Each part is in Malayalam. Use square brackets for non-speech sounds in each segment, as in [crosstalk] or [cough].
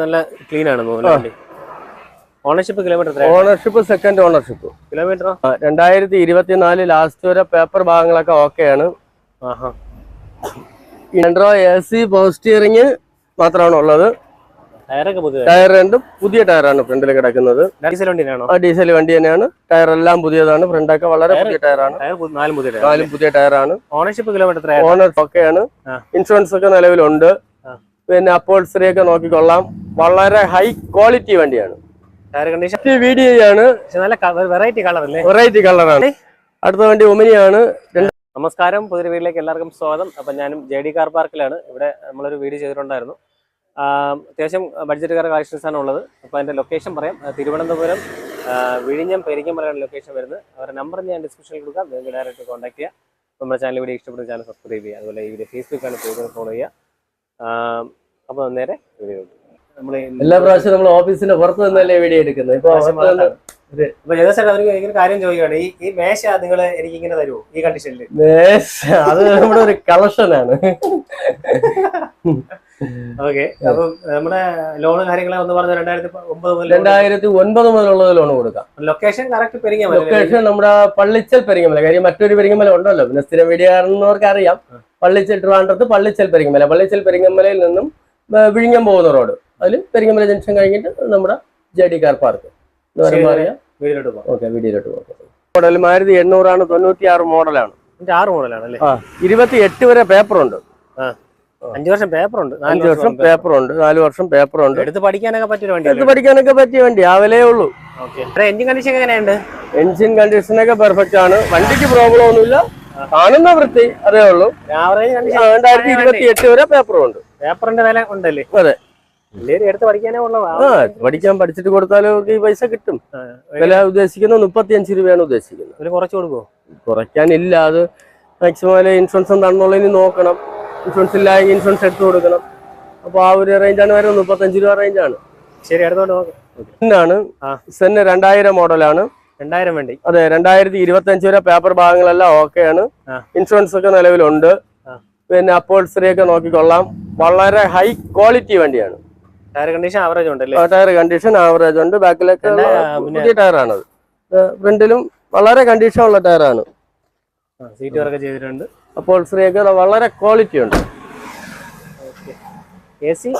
നല്ല ക്ലീൻ ആണ് തോന്നുന്നു ownership kilometre ownership second ownership kilometre രണ്ടായിരത്തി ഇരുപത്തിനാല് ലാസ്റ്റ് വരെ പേപ്പർ ഭാഗങ്ങളൊക്കെ ഓക്കെയാണ് ഇൻട്രോ എ സി പവർ മാത്രമാണ് ഉള്ളത്. ടയർ രണ്ടും പുതിയ ടയറാണ് ഫ്രണ്ടിൽ കിടക്കുന്നത്. ഡീസൽ ഡീസൽ വണ്ടി തന്നെയാണ്. ടയർ എല്ലാം പുതിയതാണ്. ഫ്രണ്ടൊക്കെ വളരെ പുതിയ ടയറാണ് നാലും പുതിയ ടയറാണ് ഓണർഷിപ്പ് കിലോമീറ്റർ ഓണർ ഒക്കെയാണ്. ഇൻഷുറൻസ് ഒക്കെ നിലവിലുണ്ട്. പിന്നെ അപ്പോൾസറി ഒക്കെ നോക്കിക്കൊള്ളാം. വളരെ ഹൈ ക്വാളിറ്റി വണ്ടിയാണ്. ടയർ കണ്ടീഷൻ വീഡിയോ ആണ് നല്ല വെറൈറ്റി കളർ അല്ലേ? വെറൈറ്റി കളറാണ് അടുത്ത വണ്ടി ഒമിനിയാണ് നമസ്കാരം. പുതിയ വീട്ടിലേക്ക് എല്ലാവർക്കും സ്വാഗതം. അപ്പം ഞാനും ജെ ഡി കാർ പാർക്കിലാണ് ഇവിടെ നമ്മളൊരു വീഡിയോ ചെയ്തിട്ടുണ്ടായിരുന്നു. അത്യാവശ്യം ബഡ്ജറ്റ് കാർ കളക്ഷൻസ് ആണ് ഉള്ളത്. അപ്പോൾ അതിന്റെ ലൊക്കേഷൻ പറയാം. തിരുവനന്തപുരം വിഴിഞ്ഞം പെരിങ്ങമലയാണ് ലൊക്കേഷൻ വരുന്നത്. അവരുടെ നമ്പർ ഞാൻ ഡിസ്ക്രിപ്ഷനിൽ കൊടുക്കാം. നിങ്ങൾക്ക് ഡയറക്റ്റ് കോൺടാക്ട് ചെയ്യാം. നമ്മുടെ ചാനൽ വീഡിയോ ഇഷ്ടപ്പെടുന്ന ചാനൽ സബ്സ്ക്രൈബ് ചെയ്യുക. അതുപോലെ ഈ വീഡിയോ ഫേസ്ബുക്കാണ് പേജ് ഫോളോ ചെയ്യുക. അപ്പോൾ നേരെ വീഡിയോ നമ്മൾ എല്ലാ പ്രാവശ്യം നമ്മൾ ഓഫീസിന്റെ പുറത്ത് നിന്നല്ലേ വീഡിയോ എടുക്കുന്നത്? ഇപ്പൊ അപ്പൊ ജഗദീഷ് അവർക്ക് എനിക്കൊരു കാര്യം ചോദിക്കുകയാണ്. ഈ ഈ മേശ നിങ്ങൾ എനിക്ക് ഇങ്ങനെ തരുമോ ഈ കണ്ടീഷനിൽ മേശ, അത് നമ്മുടെ ഒരു കളക്ഷനാണ് [laughs] ഓക്കെ. അപ്പം നമ്മുടെ ലോൺ കാര്യങ്ങളെ ഒന്ന് പറഞ്ഞ രണ്ടായിരത്തി ഒമ്പത് മുതൽ രണ്ടായിരത്തി ഒൻപത് മുതലുള്ള ലോൺ കൊടുക്കാം. ലൊക്കേഷൻ കറക്റ്റ് പെരിങ്ങമല ലൊക്കേഷൻ നമ്മുടെ പള്ളിച്ചൽ പെരിങ്ങമല. കാര്യം മറ്റൊരു പെരിങ്ങമല ഉണ്ടല്ലോ. പിന്നെ സ്ഥിരം വീഡിയോ കാണുന്നവർക്ക് അറിയാം പള്ളിച്ചൽ ട്രിവാൻഡ്രത്ത് പള്ളിച്ചൽ പെരിങ്ങമല. പള്ളിച്ചൽ പെരിങ്ങമലയിൽ നിന്നും വിഴിഞ്ഞം പോകുന്ന റോഡ്. അതിൽ പെരിങ്ങമല ജംഗ്ഷൻ കഴിഞ്ഞിട്ട് നമ്മുടെ ജെ ഡി കാർ പാർക്ക്. വീടിലോട്ട് പോകാം. ഓക്കെ വീടിലോട്ട് പോകാം. മോഡൽ മാരുതി എണ്ണൂറാണ് തൊണ്ണൂറ്റി ആറ് മോഡലാണ്. ആറ് മോഡലാണ് അല്ലേ? ആ ഇരുപത്തി എട്ട് വരെ പേപ്പറുണ്ട്. അഞ്ചു വർഷം പേപ്പർ ഉണ്ട് നാല് വർഷം പേപ്പറുണ്ട്. നാല് വർഷം പേപ്പറുണ്ട്. എടുത്ത് പഠിക്കാനൊക്കെ പറ്റിയ വണ്ടി എടുത്ത് പഠിക്കാനൊക്കെ പറ്റിയ വണ്ടി. ആവലേ ഉള്ളൂ. ഓക്കെ. എഞ്ചിൻ കണ്ടീഷൻ എങ്ങനെയുണ്ട്? എഞ്ചിൻ കണ്ടീഷൻ ഒക്കെ പെർഫെക്റ്റ് ആണ്. വണ്ടിക്ക് പ്രോബ്ലം ഒന്നുമില്ല. കാണുന്ന വൃത്തി അതേ ഉള്ളൂ. രണ്ടായിരത്തി ഇരുപത്തി എട്ട് വരെ പേപ്പറും ഉണ്ട്. പേപ്പറിന്റെ വില ഉണ്ടല്ലേ? അതെ. പഠിക്കാൻ പഠിച്ചിട്ട് കൊടുത്താലും ഈ പൈസ കിട്ടും. വില ഉദ്ദേശിക്കുന്നത് മുപ്പത്തി അഞ്ച് രൂപയാണ് ഉദ്ദേശിക്കുന്നത്. കുറച്ച് കൊടുക്കുമോ കുറയ്ക്കാനില്ല. അത് മാക്സിമം ഇൻഷുറൻസ് എന്താണെന്നുള്ളതിന് നോക്കണം. ഇൻഷുറൻസ് ഇല്ലായെങ്കിൽ ഇൻഷുറൻസ് എടുത്തു കൊടുക്കണം. അപ്പോൾ ആ ഒരു റേഞ്ചാണ് വരുന്നത് മുപ്പത്തഞ്ച് രൂപ റേഞ്ചാണ് ശരി അടുത്തോട്ട് നോക്കാം. സെന്ന് രണ്ടായിരം മോഡലാണ് രണ്ടായിരം വേണ്ടി. അതെ രണ്ടായിരത്തി ഇരുപത്തി അഞ്ച് വരെ പേപ്പർ ഭാഗങ്ങളെല്ലാം ഓക്കെയാണ് ആണ്. ഇൻഷുറൻസ് ഒക്കെ നിലവിലുണ്ട്. പിന്നെ അപ്പോൾസറി ഒക്കെ നോക്കിക്കൊള്ളാം. വളരെ ഹൈ ക്വാളിറ്റി വണ്ടിയാണ്. ടയർ കണ്ടീഷൻ ആവറേജ് ഉണ്ടല്ലേ ടയർ കണ്ടീഷൻ ആവറേജ് ഉണ്ട്. ബാക്കിലൊക്കെ പുതിയ ടയറാണത് ഫ്രണ്ടിലും വളരെ കണ്ടീഷൻ ഉള്ള ടയറാണ് സീറ്റ് വർക്ക് ചെയ്തിട്ടുണ്ട്. അപ്പോൾസറി ശ്രീയൊക്കെ വളരെ ക്വാളിറ്റി ഉണ്ട്. എ സി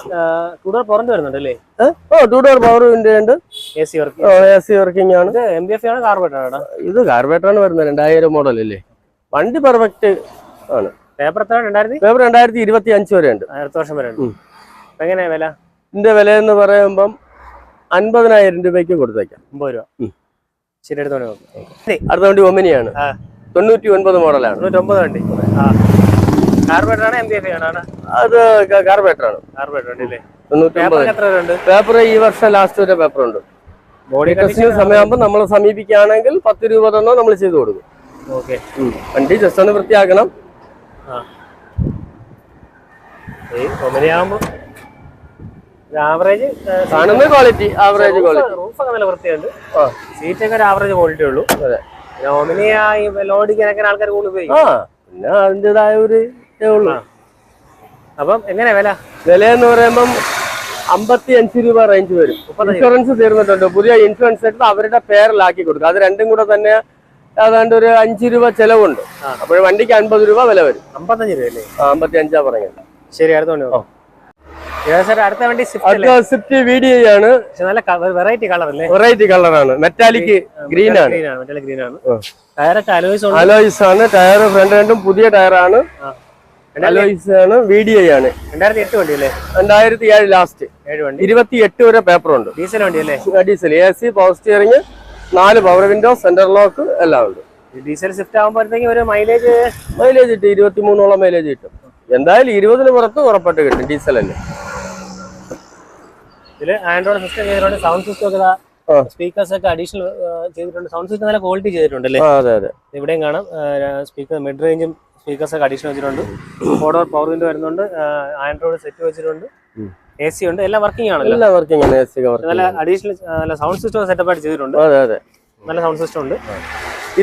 കൂടുതൽ പുറത്ത് വരുന്നുണ്ട് അല്ലേ? Oh two door power window ഉണ്ട്. A C work A C working ആണ്. ഇത് എം ബി എഫ് ആണ് കാർബറേറ്റർ ആണ്? ഇത് വരുന്നത് രണ്ടായിരം മോഡൽ അല്ലേ വണ്ടി പെർഫെക്റ്റ് ആണ്. പേപ്പർ എത്ര രണ്ടായിരത്തി? പേപ്പർ രണ്ടായിരത്തി ഇരുപത്തി അഞ്ച് വരെ ഉണ്ട് അടുത്ത വർഷം വരെ എങ്ങനെയാ വില? ഇതിന്റെ വില എന്ന് പറയുമ്പം അൻപതിനായിരം രൂപയ്ക്ക് കൊടുത്തേക്കാം. ഒമ്പത് രൂപ. ശരി എടുത്തോണ്ട് നോക്കാം. അടുത്ത വണ്ടി ഒമിനിയാണ്. തൊണ്ണൂറ്റി ഒൻപത് മോഡലാണ് തൊണ്ണൂറ്റൊമ്പത് വണ്ടി. അത് കാർബേറ്ററാണ് പേപ്പർ ഈ വർഷം ലാസ്റ്റ് വരെ പേപ്പർ ഉണ്ട്. ബോഡി ടെസ്റ്റിന് സമയമാകുമ്പോൾ നമ്മൾ സമീപിക്കുകയാണെങ്കിൽ പത്ത് രൂപ തന്നോ നമ്മൾ ചെയ്തു കൊടുക്കും. വണ്ടി ജസ്റ്റ് ഒന്ന് വൃത്തിയാക്കണം. ആവറേജ് കാണുന്ന ക്വാളിറ്റി ആവറേജ് ക്വാളിറ്റി റൂഫൊക്കെ നല്ല വൃത്തിയുണ്ട്. സീറ്റൊക്കെ ഒരു ആവറേജ് ക്വാളിറ്റി ഉള്ളൂ. അതെ. ഒമിനിയായി ലോഡിക്കാനൊക്കെ ആൾക്കാർ കൂടുതൽ ഉപയോഗിക്കും ആ പിന്നെ അതിന്റെതായ ഒരു ഇതേ ഉള്ളൂ. അപ്പം എങ്ങനെയാ വില? വില എന്ന് പറയുമ്പം അമ്പത്തി അഞ്ച് രൂപ റേഞ്ച് വരും. ഇൻഷുറൻസ് തീർന്നിട്ടുണ്ട്. പുതിയ ഇൻഷുറൻസ് എടുത്ത് അവരുടെ പേരിലാക്കി കൊടുക്കും. അത് രണ്ടും കൂടെ തന്നെ ഏതാണ്ട് ഒരു അഞ്ച് രൂപ ചെലവുണ്ട്. അപ്പോഴും അപ്പോൾ വണ്ടിക്ക് അൻപത് രൂപ വില വരും. അമ്പത്തഞ്ച് രൂപ അല്ലേ അമ്പത്തി അഞ്ചാ പറഞ്ഞത് ശരി അടുത്തോണ്ട് സാർ അടുത്ത വണ്ടി സ്വിഫ്റ്റ് അടുത്ത സ്വിഫ്റ്റ് ആണ്. നല്ല വെറൈറ്റി കളർ അല്ലേ? വെറൈറ്റി കളറാണ് മെറ്റാലിക് ഗ്രീൻ ആണ്. ഗ്രീൻ ആണ്. ടയറൊക്കെ അലോയ്സ് ഉണ്ട്? അലോയ്സ് ആണ്. ടയർ ഫ്രണ്ട് രണ്ടും പുതിയ ടയറാണ്. അലോയ്സ് ആണ് ഐ ആണ്. രണ്ടായിരത്തി എട്ട് വണ്ടി അല്ലേ? രണ്ടായിരത്തി ഏഴ് ലാസ്റ്റ് ഏഴ് വണ്ടി. ഇരുപത്തി എട്ട് വരെ പേപ്പറുണ്ട് ഡീസൽ വണ്ടി അല്ലേ? Diesel A C power steering നാല് പവർ വിൻഡോ സെന്റർ ലോക്ക് എല്ലാം ഉണ്ട്. ഡീസൽ സ്വിഫ്റ്റ് ആകുമ്പോഴത്തേക്കും ഒരു മൈലേജ് മൈലേജ് കിട്ടും ഇരുപത്തി മൂന്നോളം മൈലേജ് കിട്ടും. എന്തായാലും ഇരുപതിന് പുറത്ത് ഉറപ്പായിട്ട് കിട്ടും ഡീസൽ അല്ലേ ഇതിൽ ആൻഡ്രോയിഡ് സിസ്റ്റം ചെയ്തിട്ടുണ്ട്. സൗണ്ട് സിസ്റ്റം ഒക്കെ. സ്പീക്കേഴ്സ് ഒക്കെ അഡീഷണൽ ചെയ്തിട്ടുണ്ട്. സൗണ്ട് സിസ്റ്റം നല്ല ക്വാളിറ്റി ചെയ്തിട്ടുണ്ട് അല്ലേ? അതെ അതെ. ഇവിടെയും കാണാം. സ്പീക്കർ മിഡ് റേഞ്ചും സ്പീക്കേഴ്സ് ഒക്കെ അഡീഷണൽ വെച്ചിട്ടുണ്ട്. ഫോർ പവർ വിൻഡോ വരുന്നുണ്ട്. ആൻഡ്രോയിഡ് സെറ്റ് വെച്ചിട്ടുണ്ട്. എ സി ഉണ്ട്. എല്ലാം വർക്കിംഗ് ആണല്ലോ. എല്ലാം വർക്കിംഗ് ആണ്. എ സി നല്ല അഡീഷണൽ നല്ല സൗണ്ട് സിസ്റ്റം സെറ്റപ്പ് ആയിട്ട് ചെയ്തിട്ടുണ്ട്. അതെ അതെ. നല്ല സൗണ്ട് സിസ്റ്റം ഉണ്ട്.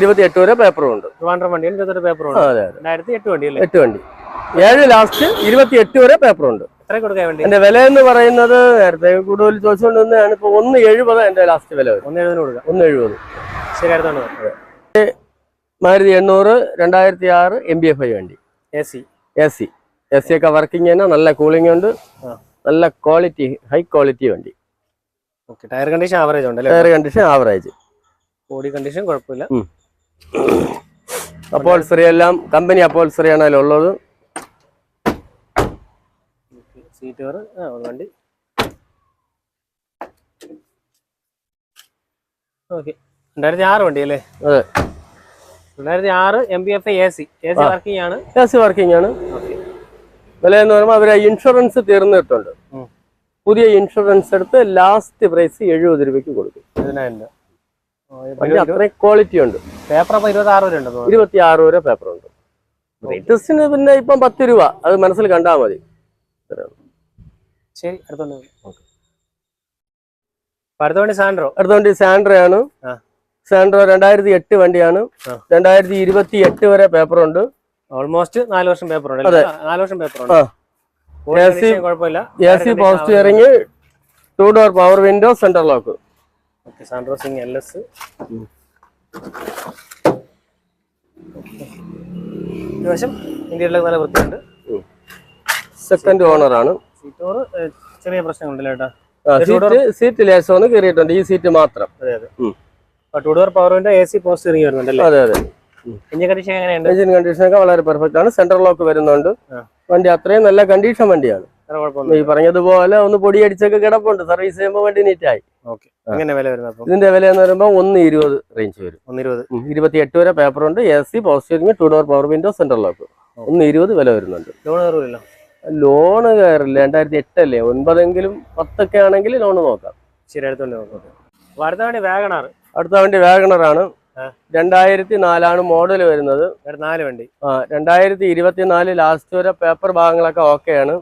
ഇരുപത്തി എട്ട് വരെ പേപ്പറും ഉണ്ട്. ട്രിവാൻഡ്രം വണ്ടിയും ഇരുപത്തെട്ട് പേപ്പറും ഉണ്ട്. രണ്ടായിരത്തി എട്ട് വണ്ടി അല്ലേ? എട്ട് വണ്ടി. ഏഴ് ലാസ്റ്റ് ഇരുപത്തി എട്ട് വരെ കൊടുക്കാൻ വേണ്ടി എന്റെ വില എന്ന് പറയുന്നത് നേരത്തെ കൂടുതൽ ചോദിച്ചുകൊണ്ടിരുന്നതാണ് ഇപ്പൊ ഒന്ന് എഴുപത് എന്റെ ലാസ്റ്റ് വില ഒന്ന് എഴുപതിന് കൊടുക്കാം. ഒന്ന് എഴുപത്. ശരി മാരുതി എണ്ണൂറ് രണ്ടായിരത്തി ആറ് എം ബി എഫ് ഐ വണ്ടി. A C. A C. A C ഒക്കെ വർക്കിംഗ് തന്നെ നല്ല കൂളിംഗ് ഉണ്ട്. നല്ല ക്വാളിറ്റി ഹൈ ക്വാളിറ്റി വണ്ടി. ടയർ കണ്ടീഷൻ ആവറേജ് ഉണ്ട് അല്ലേ tyre condition average body condition കുഴപ്പമില്ല. അപ്പോൾ ശ്രീ എല്ലാം കമ്പനി അപ്പോൾസറി ആണ് അതിലുള്ളത് സീറ്റ് കവർ ആ ഒരു വണ്ടി. ഓക്കെ രണ്ടായിരത്തി ആറ് വണ്ടി അല്ലേ? അതെ. രണ്ടായിരത്തി ആറ് M B F A C A C working ആണ്. എ സി വർക്കിംഗ് ആണ്. ഓക്കെ വില എന്ന് പറയുമ്പോൾ അവരെ ഇൻഷുറൻസ് തീർന്നിട്ടുണ്ട്. പുതിയ ഇൻഷുറൻസ് എടുത്ത് ലാസ്റ്റ് പ്രൈസ് എഴുപത് രൂപയ്ക്ക് കൊടുക്കും. രൂപ. അത്രയും ക്വാളിറ്റി ഉണ്ട്. പേപ്പർ ഇരുപത്തി ആറ് വരെ പേപ്പർ ഉണ്ട്. ലേറ്റസ്റ്റിന് പിന്നെ ഇപ്പം പത്ത് രൂപ. അത് മനസ്സിൽ കണ്ടാൽ മതി. ശരി അടുത്തോണ്ട് സാൻഡ്രോ അടുത്തോണ്ടി അടുത്ത വണ്ടി സാൻഡ്രോ. അടുത്ത വണ്ടി സാൻഡ്രയാണ്. ആ. സാൻഡ്രോ രണ്ടായിരത്തി എട്ട് വണ്ടിയാണ്. രണ്ടായിരത്തി ഇരുപത്തി എട്ട് വരെ പേപ്പർ ഉണ്ട് ഓൾമോസ്റ്റ് നാല് വർഷം പേപ്പർ ഉണ്ട് അതെ. നാല് വർഷം പേപ്പർ ഉണ്ട് കുഴപ്പമില്ല. A C power steering two door power window centre lock Santro Xing L S വശം ഇന്ത്യയിലൊക്കെ നല്ല വൃത്തിയുണ്ട്. സെക്കൻഡ് ഓണർ സീറ്റോറ് ചെറിയ പ്രശ്നങ്ങളുണ്ടല്ലോ ചേട്ടാ സീറ്റ് സീറ്റ് ലേശം ഒന്ന് കയറിയിട്ടുണ്ട് ഈ സീറ്റ് മാത്രം. അതെ അതെ. ടു ഡോർ പവറിന്റെ എ സി പോസ്റ്റ് ഇറങ്ങി വരുന്നുണ്ടല്ലേ അതെ അതെ. എഞ്ചിൻ കണ്ടീഷൻ എങ്ങനെയുണ്ട്? എഞ്ചിൻ കണ്ടീഷൻ ഒക്കെ വളരെ പെർഫെക്റ്റ് ആണ്. സെന്റർ ലോക്ക് വരുന്നുണ്ട്. വണ്ടി അത്രയും നല്ല കണ്ടീഷൻ വണ്ടിയാണ്. ഈ പറഞ്ഞതുപോലെ ഒന്ന് പൊടി അടിച്ചൊക്കെ കിടപ്പുണ്ട്. സർവീസ് ചെയ്യുമ്പോൾ വണ്ടി നീറ്റായി ഇതിന്റെ വില എന്ന് പറയുമ്പോൾ ഒന്ന് ഇരുപത് റേഞ്ച് വരും. ഇരുപത്തി എട്ട് വരെ പേപ്പർ ഉണ്ട്. A C post two door power window central lock ഒന്ന് ഇരുപത് വില വരുന്നുണ്ട്. ലോണ് കയറില്ല. രണ്ടായിരത്തി എട്ടല്ലേ ഒൻപതെങ്കിലും പത്തൊക്കെ ആണെങ്കിൽ ലോണ് നോക്കാം. ശരി അടുത്തോണ്ട് നോക്കാം അപ്പൊ അടുത്ത വണ്ടി വാഗണാർ അടുത്ത വണ്ടി വാഗണറാണ്. രണ്ടായിരത്തി നാലാണ് മോഡൽ വരുന്നത്. നാല് വണ്ടി. ആ രണ്ടായിരത്തി ഇരുപത്തിനാല് ലാസ്റ്റ് വരെ പേപ്പർ ഭാഗങ്ങളൊക്കെ ഓക്കെയാണ്.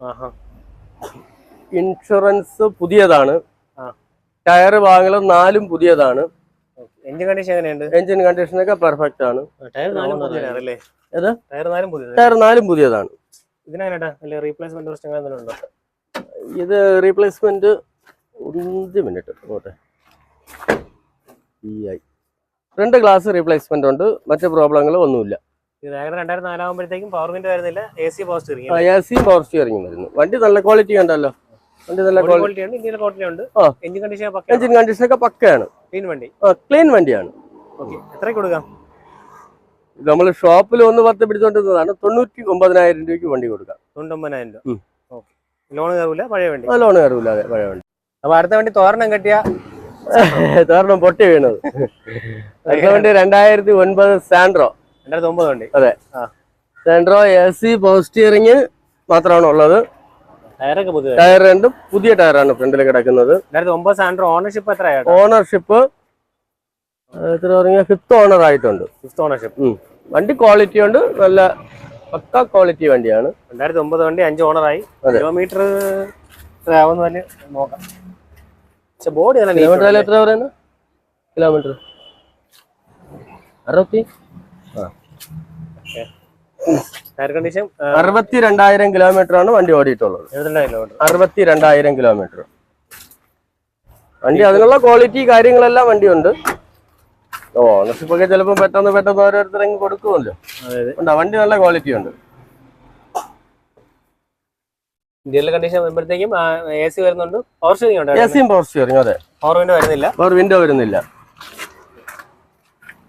ആണ് ഇൻഷുറൻസ് പുതിയതാണ്. ടയർ ഭാഗങ്ങൾ നാലും പുതിയതാണ്. എഞ്ചിൻ കണ്ടീഷൻ എങ്ങനെയുണ്ട്? എഞ്ചിൻ കണ്ടീഷൻ ഒക്കെ പെർഫെക്റ്റ് ആണ് ടയർ നാലും പുതിയതാണ്. ഇതിനെങ്ങനെയാ? അല്ലെ റീപ്ലേസ്മെന്റ് പ്രശ്നങ്ങൾ എന്തെങ്കിലും ഉണ്ടോ? ഇത് റീപ്ലേസ്മെന്റ് അഞ്ച് മിനിറ്റ് ഓട്ടെ ഈ രണ്ട് ഗ്ലാസ് റീപ്ലേസ്മെന്റ് ഉണ്ട്. മറ്റു പ്രോബ്ലങ്ങൾ ഒന്നുമില്ല. രണ്ടായിരത്തി നാലാകുമ്പോഴത്തേക്കും പവർ വിൻഡോ വരുന്നില്ല എ സി പോസ്റ്റ് ഇറങ്ങി. എ സി പവർ സ്റ്റിയറിംഗ് വരുന്നു. വണ്ടി നല്ല ക്വാളിറ്റി ഉണ്ടല്ലോ. വണ്ടി നല്ല ക്വാളിറ്റി ഉണ്ട് ഇന്ത്യയിലെ ക്വാളിറ്റി ഉണ്ട്. എഞ്ചിൻ കണ്ടീഷൻ ഒക്കെ എഞ്ചിൻ കണ്ടീഷനൊക്കെ പക്കയാണ്. ക്ലീൻ വണ്ടി. ക്ലീൻ വണ്ടിയാണ്. ഓക്കെ എത്ര കൊടുക്കാം? നമ്മൾ ഷോപ്പിൽ ഒന്ന് പത്ത് പിടിച്ചോണ്ടിരുന്നതാണ് തൊണ്ണൂറ്റി ഒമ്പതിനായിരം രൂപയ്ക്ക് വണ്ടി കൊടുക്കാം. തൊണ്ണൂറ്റൊമ്പതിനായിരം രൂപ. ലോൺ കയറില്ല പഴയ വണ്ടി? ലോൺ കയറൂല. അതെ പഴയ വണ്ടി. അപ്പൊ അടുത്ത വണ്ടി തോരണം കെട്ടിയ? [laughs] തോരണം പൊട്ടി വീണത്. [laughs] അടുത്ത വണ്ടി രണ്ടായിരത്തി ഒൻപത് സാൻഡ്രോ. രണ്ടായിരത്തി ഒമ്പത് വണ്ടി. Santro A C power steering മാത്രമാണ് ഉള്ളത്. ടയർ രണ്ടും പുതിയ ടയറാണ് ഫ്രണ്ടിൽ കിടക്കുന്നത്. ഓണർഷിപ്പ് എത്രയാണ് ഓണർഷിപ്പ് എത്ര പറഞ്ഞാൽ ഫിഫ്ത്ത് ഓണർ ആയിട്ടുണ്ട്. ഫിഫ്ത് ഓണർഷിപ്പ് വണ്ടി ക്വാളിറ്റി ഉണ്ട്. നല്ല പക്ക ക്വാളിറ്റി വണ്ടിയാണ്. രണ്ടായിരത്തി ഒമ്പത് വണ്ടി അഞ്ച് ഓണറായി. കിലോമീറ്റർ ആവുന്ന തന്നെ നോക്കാം. പക്ഷെ ബോഡി കിലോമീറ്റർ എത്ര പറയുന്നത് കിലോമീറ്റർ അറുപത്തി? ടയർ കണ്ടീഷൻ അറുപത്തി രണ്ടായിരം കിലോമീറ്റർ ആണ് വണ്ടി ഓടിയിട്ടുള്ളത്. അറുപത്തി രണ്ടായിരം കിലോമീറ്റർ വണ്ടി അതിനുള്ള ക്വാളിറ്റി കാര്യങ്ങളെല്ലാം വണ്ടിയുണ്ട്. ഓണർഷിപ്പ് ഒക്കെ ചിലപ്പോൾ പെട്ടെന്ന് പെട്ടെന്ന് ഓരോരുത്തരെങ്കിലും കൊടുക്കുമല്ലോ. ഉണ്ട് വണ്ടി നല്ല ക്വാളിറ്റി ഉണ്ട്. ഇന്ത്യയിലെ കണ്ടീഷൻ വരുമ്പോഴത്തേക്കും എ സി വരുന്നുണ്ട്. പവർ സ്റ്റിയറിംഗ് ഉണ്ട് എ സിയും പവർ സ്റ്റിയറിംഗ് അതെ. പവർ വിൻഡോ വരുന്നില്ല. പവർ വിൻഡോ വരുന്നില്ല.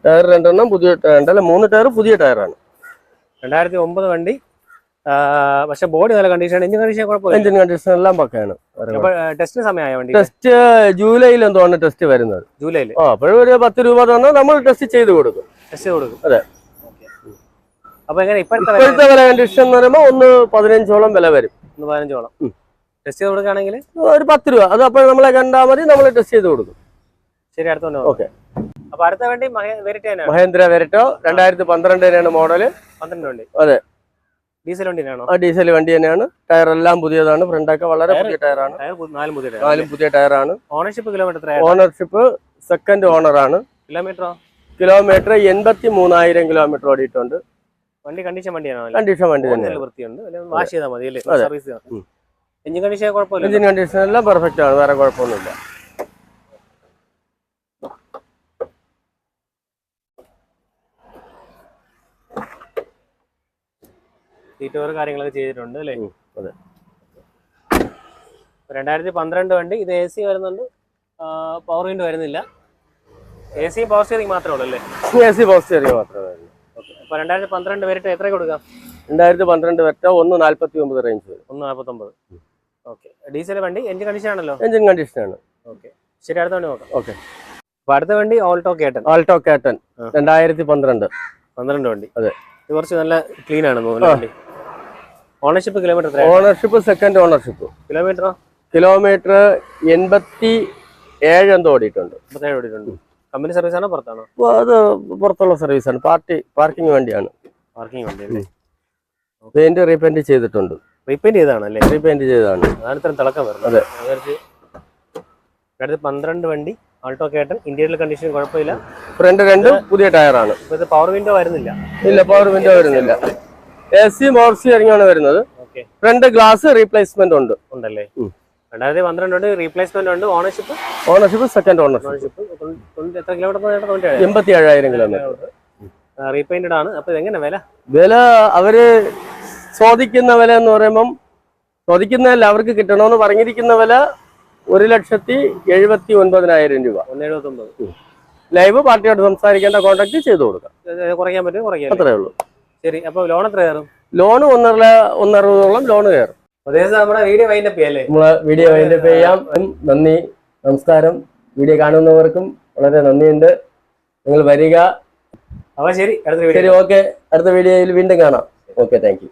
ടയർ രണ്ടെണ്ണം പുതിയ ടയർ അല്ല മൂന്ന് ടയർ പുതിയ ടയറാണ് രണ്ടായിരത്തി ഒമ്പത് വണ്ടി പക്ഷെ ബോഡി നല്ല കണ്ടീഷൻ എഞ്ചിൻ കണ്ടീഷൻ കുഴപ്പമില്ല. എഞ്ചിൻ കണ്ടീഷൻ എല്ലാം പക്കയാണ്. ടെസ്റ്റ് ടെസ്റ്റിന് സമയമായ വണ്ടി ടെസ്റ്റ് ജൂലൈയിൽ എന്തോന്ന് ടെസ്റ്റ് വരുന്നത്? ജൂലൈയിൽ ആ അപ്പോഴും ഒരു പത്ത് രൂപ തന്നാൽ നമ്മൾ ടെസ്റ്റ് ചെയ്ത് കൊടുക്കും. ടെസ്റ്റ് കൊടുക്കും. അതെ. അപ്പൊ എങ്ങനെ ഇപ്പോഴത്തെ വില? കണ്ടീഷൻ എന്ന് പറയുമ്പോൾ ഒന്ന് പതിനഞ്ചോളം വില വരും. ഒന്ന് പതിനഞ്ചോളം. ടെസ്റ്റ് ചെയ്ത് കൊടുക്കുകയാണെങ്കിൽ? ഒരു പത്ത് രൂപ. അത് അപ്പോൾ നമ്മളെ കണ്ടാൽ മതി. നമ്മൾ ടെസ്റ്റ് ചെയ്ത് കൊടുക്കും. ശരി അടുത്തോണ്ട് ഓക്കെ അപ്പൊ അടുത്ത വണ്ടി മഹേന്ദ്ര വെരറ്റോ രണ്ടായിരത്തി പന്ത്രണ്ടിനാണ് മോഡൽ പന്ത്രണ്ട് വണ്ടി. അതെ. ഡീസൽ വണ്ടിയാണോ ഡീസൽ വണ്ടി തന്നെയാണ്. ടയർ എല്ലാം പുതിയതാണ്. ഫ്രണ്ടൊക്കെ വളരെ പുതിയ ടയറാണ്. ടയർ ആണ് നാലും പുതിയ ടയർ ആണ് ടയറാണ്. Ownership kilometre ownership second owner ആണ്. കിലോമീറ്ററോ കിലോമീറ്റർ എൺപത്തി മൂന്നായിരം കിലോമീറ്റർ ഓടിയിട്ടുണ്ട്. വണ്ടി കണ്ടീഷൻ വണ്ടിയാണോ? കണ്ടീഷൻ വണ്ടി തന്നെ വൃത്തിയുണ്ട്. വാഷ് ചെയ്താൽ മതി സർവീസ്. എഞ്ചിൻ കണ്ടീഷൻ കുഴപ്പമില്ല എഞ്ചിൻ കണ്ടീഷൻ എല്ലാം പെർഫെക്റ്റ് ആണ്. വേറെ കുഴപ്പമൊന്നുമില്ല. സീറ്റ് ഓവർ കാര്യങ്ങളൊക്കെ ചെയ്തിട്ടുണ്ട് അല്ലേ? അതെ. രണ്ടായിരത്തി പന്ത്രണ്ട് വണ്ടി ഇത് എ സി വരുന്നുണ്ട്. പവർ വിൻഡ് വരുന്നില്ല. എ സി പവർ സ്റ്റിയറിംഗ് മാത്രമേ ഉള്ളൂ അല്ലേ? എ സി പവർ സ്റ്റിയറിംഗ് മാത്രമേ ഉള്ളൂ അപ്പോൾ രണ്ടായിരത്തി പന്ത്രണ്ട് വരട്ടെ എത്ര കൊടുക്കാം? രണ്ടായിരത്തി പന്ത്രണ്ട് വെറ്റ ഒന്ന് നാല്പത്തി ഒമ്പത് റേഞ്ച് വരും. ഒന്ന് നാൽപ്പത്തൊമ്പത് ഓക്കെ. ഡീസൽ വണ്ടി എഞ്ചിൻ കണ്ടീഷൻ ആണല്ലോ? എഞ്ചിൻ കണ്ടീഷനാണ് ഓക്കെ. ശരി അടുത്ത വണ്ടി നോക്കാം. ഓക്കെ. അപ്പോൾ അടുത്ത വണ്ടി ഓൾട്ടോ കേട്ടൻ ഓൾട്ടോ കേട്ടൻ. രണ്ടായിരത്തി പന്ത്രണ്ട്. പന്ത്രണ്ട് വണ്ടി. അതെ. ഇത് കുറച്ച് നല്ല ക്ലീൻ ആണ് തോന്നുന്നു വണ്ടി ownership kilometre ownership second ownership kilometre kilometre എൺപത്തി ഏഴ് എന്തോ ഓടിയിട്ടുണ്ട്. മുപ്പത്തേഴ് ഓടിയിട്ടുണ്ട്. കമ്പനി സർവീസ് ആണോ പുറത്താണോ? അത് പുറത്തുള്ള ആണ്. പാർട്ടി പാർക്കിംഗ് വണ്ടിയാണ്. പാർക്കിംഗ് വണ്ടി പെയിന്റ് റീപെയിന്റ് ചെയ്തിട്ടുണ്ട്. റീപെയിന്റ് ചെയ്താണല്ലേ റീപെയിന്റ് ചെയ്താണ് അതാണ് തിളക്കം വരുന്നത്. അടുത്ത് പന്ത്രണ്ട് വണ്ടി ആൾട്ടോ കേട്ടൻ ഇന്റീരിയർ കണ്ടീഷൻ കുഴപ്പമില്ല. ഫ്രണ്ട് രണ്ടും പുതിയ ടയറാണ് പവർ വിൻഡോ വരുന്നില്ല. ഇല്ല പവർ വിൻഡോ വരുന്നില്ല. എ സി മോർ സി ആണ് വരുന്നത് ഫ്രണ്ട് ഗ്ലാസ് റീപ്ലേസ്മെന്റ് ഉണ്ട്. ഉണ്ടല്ലേ? ഉം. രണ്ടായിരത്തി പന്ത്രണ്ട് ഉണ്ട്. റീപ്ലേസ്മെന്റ് ഉണ്ട് ഓണർഷിപ്പ് ഓണർഷിപ്പ് സെക്കൻഡ് ഓണർഷിപ്പ് എത്ര കിലോമീറ്റർ തൊണ്ണൂറ്റി ഏഴ് എൺപത്തി ഏഴായിരം കിലോമീറ്റർ റീപെയിന്റഡ് ആണ്. അപ്പൊ ഇത് എങ്ങനെ വില? വില അവർ ചോദിക്കുന്ന വില എന്ന് പറയുമ്പം ചോദിക്കുന്നതല്ല അവർക്ക് കിട്ടണമെന്ന് പറഞ്ഞിരിക്കുന്ന വില ഒരു ലക്ഷത്തി എഴുപത്തി ഒൻപതിനായിരം രൂപ ലൈവ് പാർട്ടിയോട് സംസാരിക്കേണ്ട കോൺടാക്ട് ചെയ്തു കൊടുക്കാം. കുറയ്ക്കാൻ പറ്റും കുറയ്ക്കാം അത്രേ ഉള്ളൂ. ശരി അപ്പൊ ലോൺ എത്ര കയറും? ലോൺ ഒന്നര ഒന്നറുപതോളം ലോൺ കയറും. നമ്മുടെ വീഡിയോ വൈൻഡപ്പ് ചെയ്യല്ലേ? നമ്മൾ വീഡിയോ അതിന്റെ ചെയ്യാം. നന്ദി നമസ്കാരം. വീഡിയോ കാണുന്നവർക്കും വളരെ നന്ദിയുണ്ട്. നിങ്ങൾ വരിക. അപ്പൊ ശരി അടുത്ത ശരി ഓക്കെ അടുത്ത വീഡിയോയിൽ വീണ്ടും കാണാം. Okay thank you